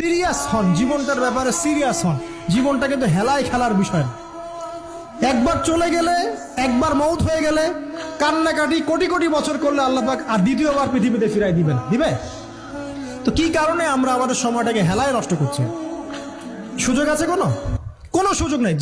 Serious হন, জীবনটার ব্যাপারে serious হন। জীবনটা কিন্তু হেলায় খেলার বিষয়। একবার চলে গেলে, একবার মৌত হয়ে গেলে, কান্নাকাটি কোটি কোটি বছর করলে আল্লাহ পাক আর দ্বিতীয়বার পৃথিবীতে ফিরাই দিবে দিবে? তো কি কারণে আমরা আমাদের সময়টাকে হেলায় নষ্ট করছি? সুযোগ আছে কোনো? কোনো সুযোগ নেই।